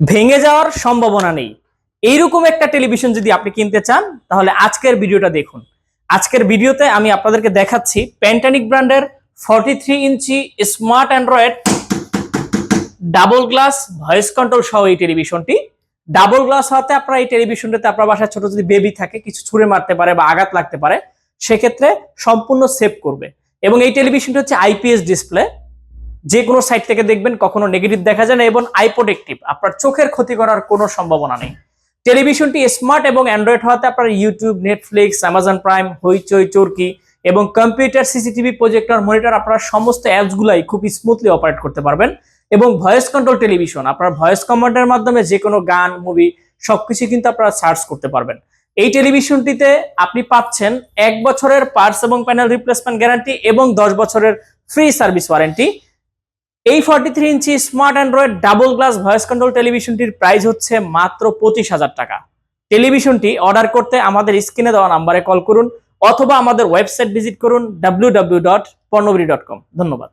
ভেঙে যাওয়ার সম্ভাবনা নেই। এইরকম একটা টেলিভিশন যদি আপনি কিনতে চান, তাহলে আজকের ভিডিওটা দেখুন। আজকের ভিডিওতে আমি আপনাদেরকে দেখাচ্ছি প্যান্টানিক ব্র্যান্ডের forty three inch smart Android double glass voice control সহ এই টেলিভিশনটি। ডাবল গ্লাস হওয়াতে আপনার এই টেলিভিশনটাতে আপনার বাসায় ছোট যদি বেবি থাকে, কিছু ছুঁড়ে মারতে পারে বা আঘাত লাগতে পারে, সেক্ষেত্রে সম্পূর্ণ সেভ করবে। এবং এই টেলিভিশনটা হচ্ছে আইপিএস ডিসপ্লে যে কোনো সাইড থেকে দেখবেন কখনো নেগেটিভ দেখা যায় না এবং আই আপনার চোখের ক্ষতি করার কোনো সম্ভাবনা নেই। টেলিভিশনটি স্মার্ট এবং অ্যান্ড্রয়েড হওয়াতে আপনার YouTube Netflix Amazon Prime Hoichoi Chorki এবং কম্পিউটার সিসিটিভি প্রজেক্টর মনিটর আপনার সমস্ত অ্যাপসগুলাই খুব স্মুথলি অপারেট করতে পারবেন। এবং ভয়েস কন্ট্রোল টেলিভিশন আপনার ভয়েস কমান্ডের মাধ্যমে যে কোনো গান মুভি সবকিছু কিন্তু আপনারা সার্চ করতে পারবেন। এই টেলিভিশনটিতে আপনি পাচ্ছেন এক বছরের পার্টস এবং প্যানেল রিপ্লেসমেন্ট গ্যারান্টি এবং দশ বছরের ফ্রি সার্ভিস ওয়ারেন্টি এই forty three inch smart Android double glass voice control টেলিভিশনটির price হচ্ছে মাত্র পঁচিশ হাজার টাকা। টেলিভিশনটি অর্ডার করতে আমাদের স্ক্রিনে দেওয়া নাম্বারে কল করুন, অথবা আমাদের ওয়েবসাইট ভিজিট করুন W W dot পর্ণবরী dot com ধন্যবাদ।